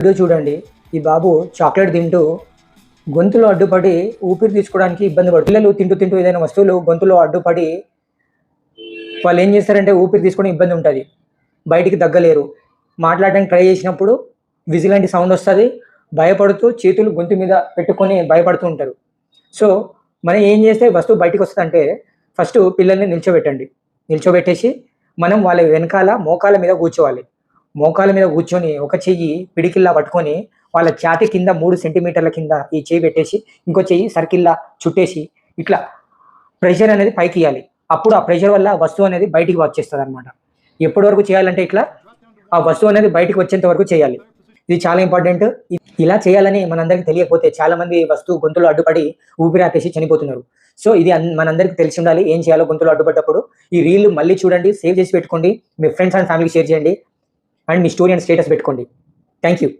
Video చూడండి ఈ బాబు chocolate తింటూ గొంతులో అడ్డుపడి ఊపిరి తీసుకోవడానికి ఇబ్బంది పడుతుంది పిల్లలు తింటూ తింటూ ఏదైనా వస్తువులు గొంతులో అడ్డుపడి వాళ్ళు ఏం చేస్తారంటే ఊపిరి తీసుకోవడం ఇబ్బంది ఉంటుంది. బయటికి దగ్గలేరు మాట్లాడడానికి ట్రై చేసినప్పుడు విజిలాంటి సౌండ్ వస్తుంది. భయపడుతూ చేతులు గొంతు మీద పెట్టుకొని భయపడుతూ ఉంటారు. సో మనం ఏం చేస్తే వస్తువు బయటికి వస్తుందంటే ఫస్ట్ పిల్లల్ని నిల్చోబెట్టండి. నిల్చోబెట్టేసి మనం వాళ్ళ వెనకాల మోకాల మీద కూర్చోవాలి. మోకాల మీద కూర్చొని ఒక చెయ్యి పిడికిల్లా పట్టుకొని వాళ్ళ ఛాతి కింద మూడు సెంటీమీటర్ల కింద ఈ చెయ్యి పెట్టేసి ఇంకో చెయ్యి సర్కిల్లా చుట్టేసి ఇట్లా ప్రెషర్ అనేది పైకి ఇవ్వాలి అప్పుడు ఆ ప్రెషర్ వల్ల వస్తువు అనేది బయటికి వచ్చేస్తుంది అనమాట ఎప్పటి వరకు చేయాలంటే ఇట్లా ఆ వస్తువు అనేది బయటికి వచ్చేంత వరకు చేయాలి. ఇది చాలా ఇంపార్టెంట్. ఇలా చేయాలని మనందరికీ తెలియకపోతే చాలా మంది వస్తువు గొంతులో అడ్డుపడి ఊపిరి ఆపేసి చనిపోతున్నారు. సో ఇది అన్- మనందరికీ తెలిసి ఉండాలి ఏం చేయాలో గొంతులో అడ్డుపడ్డప్పుడు. ఈ రీల్ మళ్ళీ చూడండి సేవ్ చేసి పెట్టుకోండి. మీ ఫ్రెండ్స్ అండ్ ఫ్యామిలీకి షేర్ చేయండి. అండ్ మీ స్టోరీ అండ్ స్టేటస్ పెట్టుకోండి. Thank you